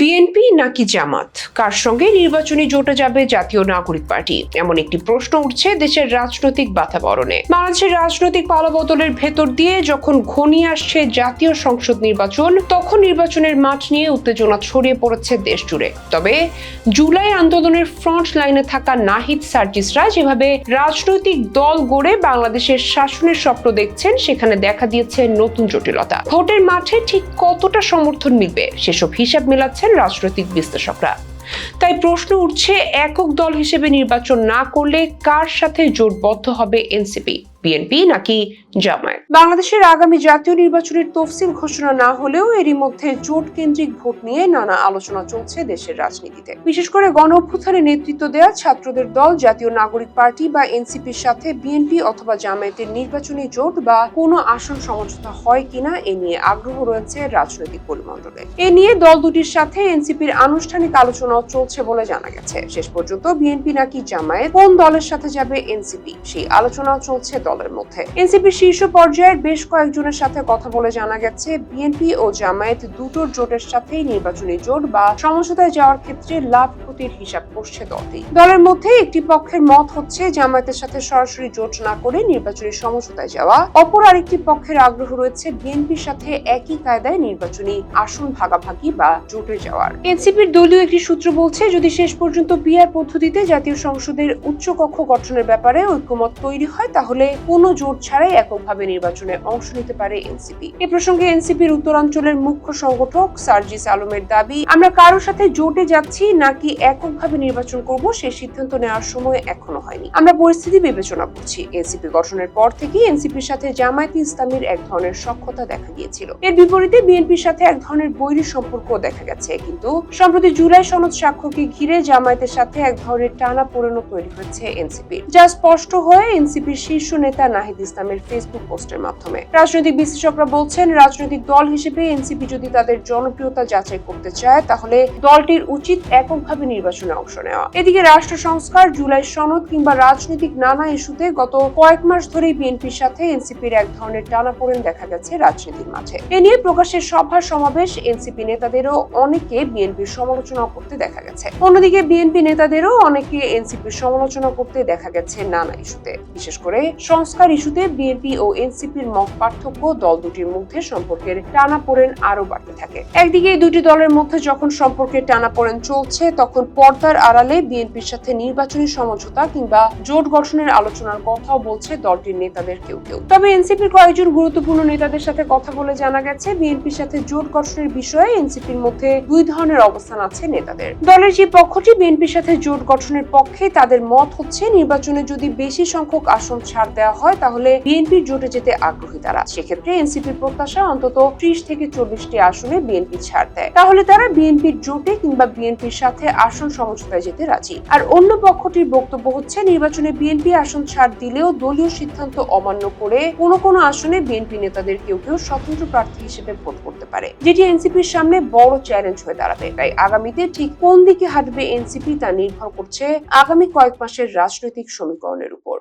BNP নাকি জামাত? কার সঙ্গে নির্বাচনী জোটে যাবে জাতীয় নাগরিক পার্টি? এমন একটি প্রশ্ন উঠছে দেশের রাজনৈতিক বাতাবরণে। বাংলাদেশের রাজনৈতিক পালাবদলের ভেতর দিয়ে যখন ঘনিয়ে আসছে জাতীয় সংসদ নির্বাচন, তখন নির্বাচনের মাঠ নিয়ে উত্তেজনা ছড়িয়ে পড়েছে দেশ জুড়ে তবে জুলাই আন্দোলনের ফ্রন্ট লাইনে থাকা নাহিদ সার্জিসরা যেভাবে রাজনৈতিক দল গড়ে বাংলাদেশের শাসনের স্বপ্ন দেখছেন, সেখানে দেখা দিয়েছে নতুন জটিলতা। ভোটের মাঠে ঠিক কতটা সমর্থন মিলবে, সেসব হিসাব মেলাচ্ছেন রাজনৈতিক বিশ্লেষকরা। তাই প্রশ্ন উঠছে, একক দল হিসেবে নির্বাচন না করলে কার সাথে জোটবদ্ধ হবে এনসিপি? বিএনপি নাকি জামায়াত? বাংলাদেশের আগামী জাতীয় নির্বাচনের তফসিল ঘোষণা না হলেও এরই মধ্যে জোট কেন্দ্রিক ভোট নিয়ে নানা আলোচনা চলছে দেশের রাজনীতিতে। বিশেষ করে গণ অভ্যুত্থানে নেতৃত্ব দেওয়া ছাত্রদের দল, জাতীয় নাগরিক পার্টি বা এনসিপির সাথে বিএনপি অথবা জামায়াতের নির্বাচনী জোট বা কোনো আসন সমঝোতা হয় কিনা এ নিয়ে আগ্রহ রয়েছে রাজনৈতিক পরিমণ্ডলে। এ নিয়ে দল দুটির সাথে এনসিপির আনুষ্ঠানিক আলোচনাও চলছে বলে জানা গেছে। শেষ পর্যন্ত বিএনপি নাকি জামায়াত কোন দলের সাথে যাবে এনসিপি? সেই আলোচনাও চলছে দলের মধ্যে। এনসিপির শীর্ষ পর্যায়ের বেশ কয়েকজনের সাথে কথা বলে জানা গেছে, বিএনপি ও জামায়াত দুটোর জোটের সাথেই নির্বাচনী জোট বা সমঝোতায় যাওয়ার ক্ষেত্রে লাভ ক্ষতির হিসাব করছে দলটি। দলের মধ্যে একটি পক্ষের মত হচ্ছে, জামায়াতের সাথে সরাসরি জোট না করে নির্বাচনী সমঝোতায় যাওয়া। অপর আরেকটি পক্ষের আগ্রহ রয়েছে, বিএনপির সাথে একই কায়দায় নির্বাচনী আসন ভাগাভাগি বা জোটে যাওয়ার। এনসিপির দলীয় একটি সূত্র বলছে, যদি শেষ পর্যন্ত বিআর পদ্ধতিতে জাতীয় সংসদের উচ্চকক্ষ গঠনের ব্যাপারে ঐক্যমত তৈরি হয়, তাহলে কোনো জোট ছাড়াই এককভাবে নির্বাচনে অংশ নিতে পারে এনসিপি। এ প্রসঙ্গে এনসিপির উত্তরাঞ্চলের মুখ্য সংগঠক সার্জিস আলমের দাবি, আমরা কারোর সাথে জোটে যাচ্ছি নাকি এককভাবে নির্বাচন করব সেই সিদ্ধান্ত নেওয়ার সময় এখনও হয়নি। আমরা পরিস্থিতি বিবেচনা করছি। এনসিপি গঠনের পর থেকেই এনসিপির সাথে জামায়াত ইসলামীর এক ধরনের সক্ষতা দেখা গিয়েছিল। এর বিপরীতে বিএনপির সাথে এক ধরনের বৈরী সম্পর্ক দেখা গেছে। কিন্তু সম্প্রতি জুলাই সনদ স্বাক্ষরকে ঘিরে জামায়াতের সাথে এক ধরনের টানা পরিণত তৈরি হয়েছে এনসিপির। যা স্পষ্ট হয়ে এনসিপির শীর্ষ নেতা নাহিদ ইসলামের ফেসবুক পোস্টের মাধ্যমে। রাজনৈতিক বিশ্লেষকরা বলছেন, রাজনৈতিক দল হিসেবে এনসিপি যদি তাদের জনপ্রিয়তা যাচাই করতে চায়, তাহলে দলটির উচিত এককভাবে নির্বাচনে অংশ নেওয়া। এদিকে রাষ্ট্র সংস্কার, জুলাই সনদ কিংবা রাজনৈতিক নানা ইস্যুতে গত কয়েক মাস ধরেই বিএনপির সাথে এনসিপির এক ধরনের টানাপোড়েন দেখা গেছে রাজনীতির মাঠে এ নিয়ে প্রকাশ্যের সভা সমাবেশ এনসিপি নেতাদেরও অনেকে বিএনপির সমালোচনা করতে দেখা গেছে। অন্যদিকে বিএনপি নেতাদেরও অনেকে এনসিপির সমালোচনা করতে দেখা গেছে নানা ইস্যুতে। বিশেষ করে সংস্কার ইস্যুতে বিএনপি ও এনসিপির মত পার্থক্য দল দুটির মধ্যে সম্পর্কের টানাপোড়েন আরও বাড়তে থাকে। একদিকে দুটি দলের মধ্যে যখন সম্পর্কের টানাপোড়েন চলছে, তখন পর্দার আড়ালে বিএনপির সাথে নির্বাচনী সমঝোতা কিংবা জোট গঠনের আলোচনার কথাও বলছে দলটির নেতাদের কেউ কেউ। তবে এনসিপির কয়েকজন গুরুত্বপূর্ণ নেতাদের সাথে কথা বলে জানা গেছে, বিএনপির সাথে জোট গঠনের বিষয়ে এনসিপির মধ্যে দুই ধরনের অবস্থান আছে নেতাদের। দলের যে পক্ষটি বিএনপির সাথে জোট গঠনের পক্ষে, তাদের মত হচ্ছে নির্বাচনে যদি বেশি সংখ্যক আসন ছাড় দেওয়া হয়, তাহলে বিএনপির জোটে যেতে আগ্রহী তারা। সেক্ষেত্রে এনসিপির প্রত্যাশা অন্তত ত্রিশ থেকে চল্লিশটি আসনে বিএনপি ছাড় দেয়। তাহলে তারা বিএনপির জোটে কিংবা বিএনপির সাথে আসন সমঝোতায় যেতে রাজি। আর অন্য পক্ষটির বক্তব্য হচ্ছে, নির্বাচনে বিএনপি আসন ছাড় দিলেও দলীয় সিদ্ধান্ত অমান্য করে কোনো কোনো আসনে বিএনপি নেতাদের কেউ কেউ স্বতন্ত্র প্রার্থী হিসেবে ভোট করতে পারে, যেটি এনসিপির সামনে বড় চ্যালেঞ্জ হয়ে দাঁড়াবে। তাই আগামীতে ঠিক কোন দিকে হাঁটবে এনসিপি তা নির্ভর করছে আগামী কয়েক মাসের রাজনৈতিক সমীকরণের উপর।